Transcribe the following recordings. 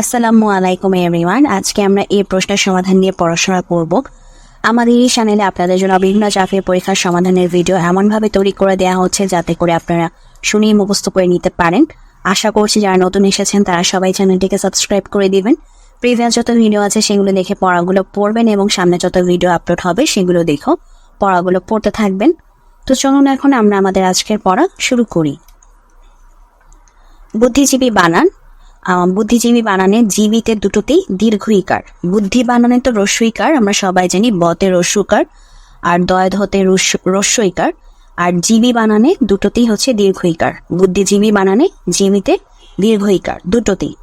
আসসালামু আলাইকুম এভরিওয়ান। আজকে আমরা এই প্রশ্নের সমাধান নিয়ে পড়াশোনা করব। আমাদের এই চ্যানেলে আপনাদের জন্য বিভিন্ন চাকরির পরীক্ষার সমাধানের ভিডিও এমনভাবে তৈরি করে দেওয়া হচ্ছে যাতে করে আপনারা শুনেই মুখস্থ করে নিতে পারেন। আশা করছি যারা নতুন এসেছেন, তারা সবাই চ্যানেলটিকে সাবস্ক্রাইব করে দিবেন। প্রিভিয়াস যত ভিডিও আছে, সেগুলো দেখে পড়াগুলো পড়বেন এবং সামনে যত ভিডিও আপলোড হবে, সেগুলো দেখো, পড়াগুলো পড়তে থাকবেন। তো চলুন এখন আমরা আমাদের আজকের পড়া শুরু করি। বুদ্ধিজীবী বানান বুদ্ধিজীবী বানানে জীবিতে দুটোতেই দীর্ঘ ইকার। বুদ্ধি বানানে তো রস্য ইকার, আমরা সবাই জানি বতে রস্য ইকার, আর দয় ধতে রস্য- রস্য ইকার, আর জীবী বানানে দুটোতেই হচ্ছে দীর্ঘ ইকার। বুদ্ধিজীবী বানানে জীবিতে দীর্ঘ ইকার, দুটোতেই।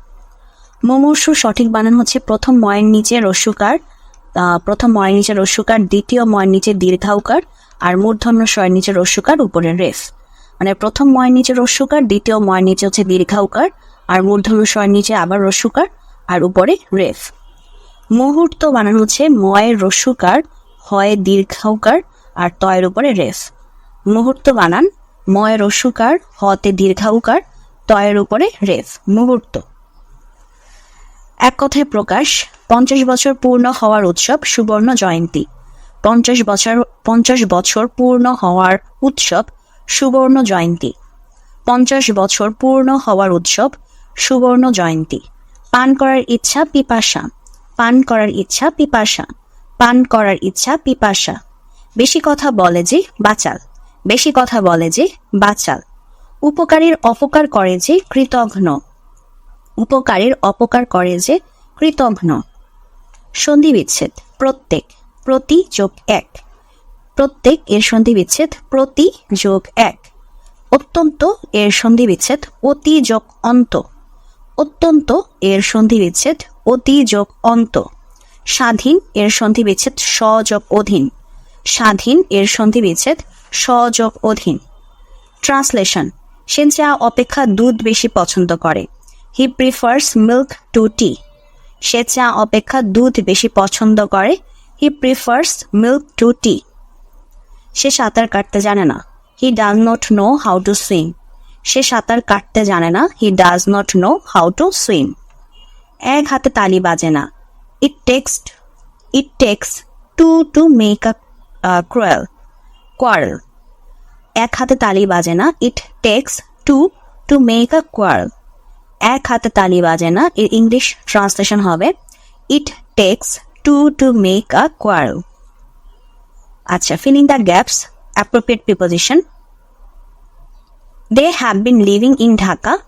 মুমূর্ষু সঠিক বানান হচ্ছে প্রথম ময়ের নিচে রস্যকার প্রথম ময়ের নিচে রস্যকার দ্বিতীয় ময়ের নিচে দীর্ঘাউকার আর মূর্ধন্য স্বয়ের নিচে রস্যকার উপরে রেফ। মানে প্রথম ময়ের নিচে রস্যকার দ্বিতীয় ময়ের নিচে হচ্ছে দীর্ঘাউকার আর স্বয়ের নিচে আবার রস্যকার আর উপরে রেফ। মুহূর্ত বানানো হচ্ছে ময়ের রস্যকার হয় দীর্ঘাউকার আর তয়ের উপরে রেফ। মুহূর্ত বানান, ময়ের রস্যকার হতে দীর্ঘাউকার তয়ের উপরে রেফ। মুহূর্ত। এক কথায় প্রকাশ, পঞ্চাশ বছর পূর্ণ হওয়ার উৎসব সুবর্ণ জয়ন্তী। পঞ্চাশ বছর পঞ্চাশ বছর পূর্ণ হওয়ার উৎসব সুবর্ণ জয়ন্তী। পঞ্চাশ বছর পূর্ণ হওয়ার উৎসব সুবর্ণ জয়ন্তী। পান করার ইচ্ছা পিপাসা। পান করার ইচ্ছা পিপাসা। পান করার ইচ্ছা পিপাসা। বেশি কথা বলে যে বাচাল। বেশি কথা বলে যে বাচাল। উপকারীর অপকার করে যে কৃতঘ্ন। উপকারের অপকার করে যে কৃতঘ্ন। সন্ধি বিচ্ছেদ প্রত্যেক। প্রতি যোগ এক। প্রত্যেক এর সন্ধি বিচ্ছেদ প্রতি যোগ এক। অত্যন্ত এর সন্ধি বিচ্ছেদ অতি যোগ অন্ত। অত্যন্ত এর সন্ধি বিচ্ছেদ অতি যোগ অন্ত। স্বাধীন এর সন্ধি বিচ্ছেদ স যোগ অধীন। স্বাধীন এর সন্ধি বিচ্ছেদ স যোগ অধীন। ট্রান্সলেশন, সে চা অপেক্ষা দুধ বেশি পছন্দ করে। He prefers milk to tea সে চা অপেক্ষা দুধ বেশি পছন্দ করে। He prefers milk to tea সে সাঁতার কাটতে জানে না। He does not know how to swim সে সাঁতার কাটতে জানে না। He does not know how to swim এক হাতে তালি বাজে না। It takes it takes two to make a cruel quarrel এক হাতে তালি বাজে না। It takes two to make a quarrel এক হাতে তালি বাজে না। এর ইংলিশ ট্রান্সলেশন হবে it takes two to make a quarrel আচ্ছা filling the gaps appropriate preposition They have been living in Dhaka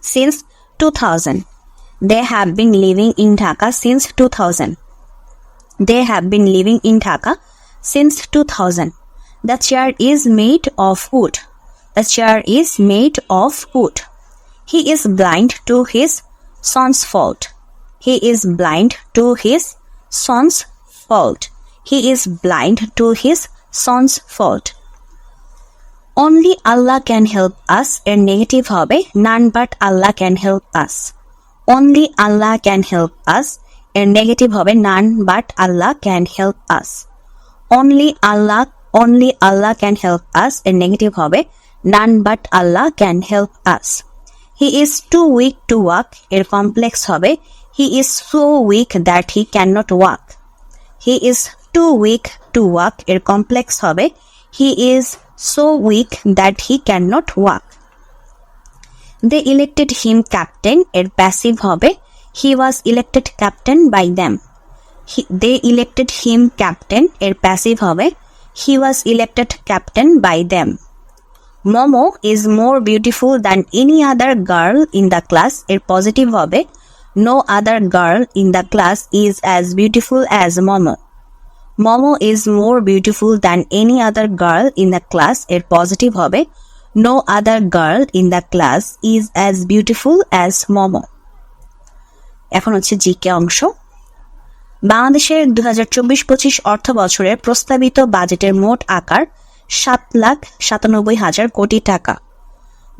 since 2000. They have been living in Dhaka since 2000. They have been living in Dhaka since 2000. The chair is made of wood. The chair is made of wood. He is blind to his son's fault. He is blind to his son's fault. He is blind to his son's fault. Only Allah can help us এর negative হবে none but Allah can help us. Only Allah can help us এর negative হবে none but Allah can help us. Only Allah only Allah can help us এর negative হবে none but Allah can help us. He is too weak to walk এর complex হবে he is so weak that he cannot walk. He is too weak to walk এর complex হবে he is so weak that he cannot walk. They elected him captain এর passive হবে he was elected captain by them. He, they elected him captain এর passive হবে he was elected captain by them. Momo is more beautiful than any other girl in the class এর positive হবে no other girl in the class is as beautiful as Momo. Momo is more beautiful than any other girl in the class. এর positive হবে. No other girl in the class is as beautiful as Momo. এখন হচ্ছে GK অংশ। বাংলাদেশের দু হাজার চব্বিশ পঁচিশ অর্থ বছরের প্রস্তাবিত বাজেটের মোট আকার সাত লাখ সাতানব্বই হাজার কোটি টাকা।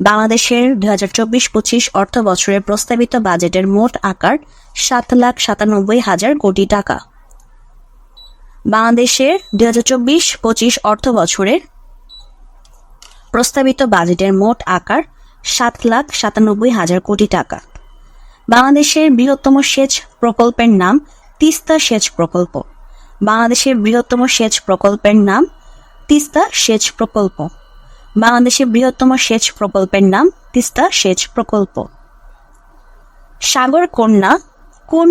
বাংলাদেশের দু হাজার চব্বিশ পঁচিশ অর্থ বছরের প্রস্তাবিত বাজেটের মোট আকার সাত লাখ সাতানব্বই হাজার কোটি টাকা। বাংলাদেশের দু হাজার চব্বিশ পঁচিশ অর্থ বছরের প্রস্তাবিত বাজেটের মোট আকার সাত লাখ সাতানব্বই হাজার কোটি টাকা। বাংলাদেশের বৃহত্তম সেচ প্রকল্পের নাম তিস্তা সেচ প্রকল্প। বাংলাদেশের বৃহত্তম সেচ প্রকল্পের নাম তিস্তা সেচ প্রকল্প। বাংলাদেশের বৃহত্তম সেচ প্রকল্পের নাম তিস্তা সেচ প্রকল্প। সাগর কন্যা কোন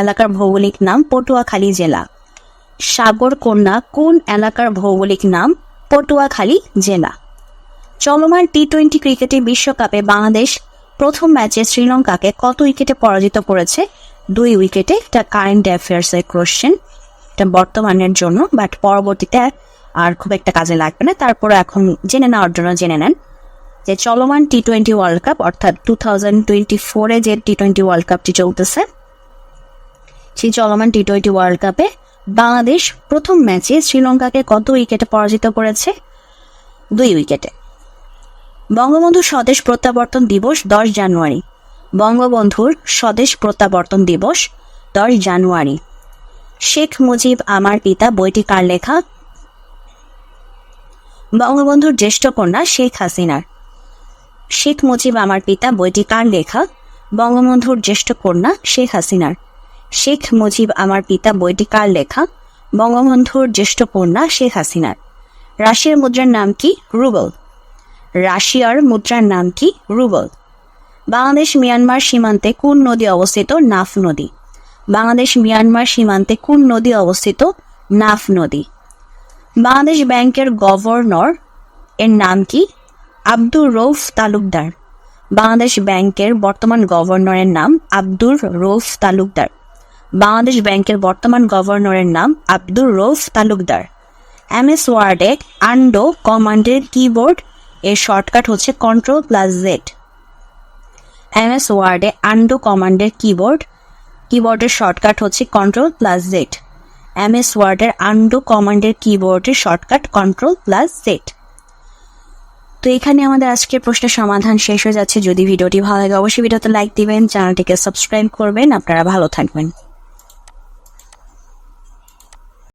এলাকার ভৌগোলিক নাম পটুয়াখালী জেলা? সাগর কন্যা কোন এলাকার ভৌগোলিক নাম? পটুয়াখালী, জেলা। চলমান টি টোয়েন্টি ক্রিকেটে বিশ্বকাপে বাংলাদেশ প্রথম ম্যাচে শ্রীলঙ্কাকে কত উইকেটে পরাজিত করেছে? দুই উইকেটে, এটা কারেন্ট অ্যাফেয়ার্স এর কোশ্চেন এটা বর্তমানের জন্য বাট পরবর্তীতে আর খুব একটা কাজে লাগবে না। তারপরে এখন জেনে নেওয়ার জন্য জেনে নেন যে চলমান টি টোয়েন্টি ওয়ার্ল্ড কাপ অর্থাৎ টু থাউজেন্ড টোয়েন্টি ফোরে যে টি টোয়েন্টি ওয়ার্ল্ড কাপটি চলতেছে, সেই চলমান টি টোয়েন্টি ওয়ার্ল্ড কাপে বাংলাদেশ প্রথম ম্যাচে শ্রীলঙ্কাকে কত উইকেটে পরাজিত করেছে? দুই উইকেটে। বঙ্গবন্ধু স্বদেশ প্রত্যাবর্তন দিবস দশ জানুয়ারি। বঙ্গবন্ধুর স্বদেশ প্রত্যাবর্তন দিবস দশ জানুয়ারি। শেখ মুজিব, আমার পিতা, বইটি কার লেখা? বঙ্গবন্ধুর জ্যেষ্ঠ কন্যা শেখ হাসিনার। শেখ মুজিব, আমার পিতা, বইটি কার লেখা? বঙ্গবন্ধুর জ্যেষ্ঠ কন্যা শেখ হাসিনার। শেখ মুজিব আমার পিতা বইটি কার লেখা? বঙ্গবন্ধুর জ্যেষ্ঠ কন্যা শেখ হাসিনার। রাশিয়ার মুদ্রার নাম কি? রুবল। রাশিয়ার মুদ্রার নাম কি? রুবল। বাংলাদেশ মিয়ানমার সীমান্তে কোন নদী অবস্থিত? নাফ নদী। বাংলাদেশ মিয়ানমার সীমান্তে কোন নদী অবস্থিত? নাফ নদী। বাংলাদেশ ব্যাংকের গভর্নর এর নাম কি? আব্দুর রৌফ তালুকদার। বাংলাদেশ ব্যাংকের বর্তমান গভর্নরের নাম আব্দুর রৌফ তালুকদার। বাংলাদেশ ব্যাংকের বর্তমান গভর্নরের নাম আব্দুর রৌফ তালুকদার। এম এস ওয়ার্ডে আন্ডো কমান্ডের কিবোর্ড, এর শর্টকাট হচ্ছে কন্ট্রোল প্লাস জেড। এমএস ওয়ার্ডে আন্ডো কমান্ডের কিবোর্ড, কিবোর্ডের শর্টকাট হচ্ছে control plus Z. M S ওয়ার্ডের আন্ডো কমান্ডের কিবোর্ডের শর্টকাট কন্ট্রোল প্লাস জেড। তো এখানে আমাদের আজকের প্রশ্নের সমাধান শেষ হয়ে যাচ্ছে। যদি ভিডিওটি ভালো লাগে, অবশ্যই ভিডিওতে লাইক দিবেন, চ্যানেলটিকে সাবস্ক্রাইব করবেন। আপনারা ভালো থাকবেন।